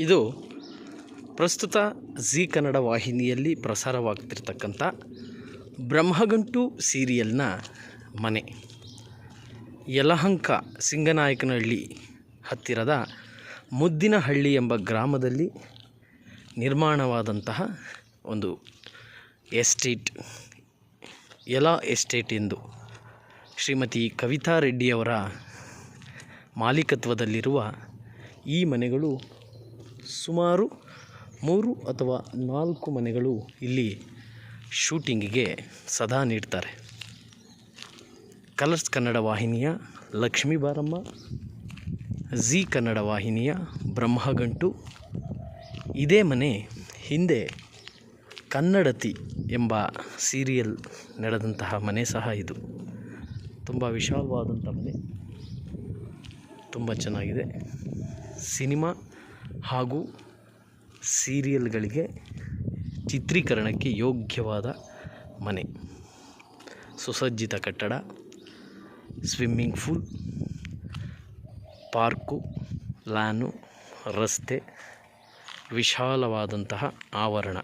ಇದು ಪ್ರಸ್ತುತ ಜಿ ಕನ್ನಡ ವಾಹಿನಿಯಲ್ಲಿ ಪ್ರಸಾರವಾಗ್ತಿರ್ತಕ್ಕಂಥ ಬ್ರಹ್ಮಗಂಟು ಸೀರಿಯಲ್ನ ಮನೆ. ಯಲಹಂಕ ಸಿಂಗನಾಯಕನಹಳ್ಳಿ ಹತ್ತಿರದ ಮುದ್ದಿನಹಳ್ಳಿ ಎಂಬ ಗ್ರಾಮದಲ್ಲಿ ನಿರ್ಮಾಣವಾದಂತಹ ಒಂದು ಎಸ್ಟೇಟ್, ಯಲ ಎಸ್ಟೇಟ್ ಎಂದು ಶ್ರೀಮತಿ ಕವಿತಾ ರೆಡ್ಡಿಯವರ ಮಾಲೀಕತ್ವದಲ್ಲಿರುವ ಈ ಮನೆಗಳು ಸುಮಾರು ಮೂರು ಅಥವಾ ನಾಲ್ಕು ಮನೆಗಳು ಇಲ್ಲಿ ಶೂಟಿಂಗಿಗೆ ಸದಾ ನೀಡ್ತಾರೆ. ಕಲರ್ಸ್ ಕನ್ನಡ ವಾಹಿನಿಯ ಲಕ್ಷ್ಮೀ ಬಾರಮ್ಮ ಝೀ ಕನ್ನಡ ವಾಹಿನಿಯ ಬ್ರಹ್ಮಗಂಟು. ಇದೇ ಮನೆ ಹಿಂದೆ ಕನ್ನಡತಿ ಎಂಬ ಸೀರಿಯಲ್ ನಡೆದಂತಹ ಮನೆ ಸಹ ಇದು. ತುಂಬ ವಿಶಾಲವಾದಂಥ ಮನೆ. ತುಂಬ ಚೆನ್ನಾಗಿದೆ. ಸಿನಿಮಾ ಹಾಗೂ ಸೀರಿಯಲ್ಗಳಿಗೆ ಚಿತ್ರೀಕರಣಕ್ಕೆ ಯೋಗ್ಯವಾದ ಮನೆ. ಸುಸಜ್ಜಿತ ಕಟ್ಟಡ ಸ್ವಿಮ್ಮಿಂಗ್ ಫೂಲ್ ಪಾರ್ಕು ಲ್ಯಾನು ರಸ್ತೆ ವಿಶಾಲವಾದಂತಹ ಆವರಣ.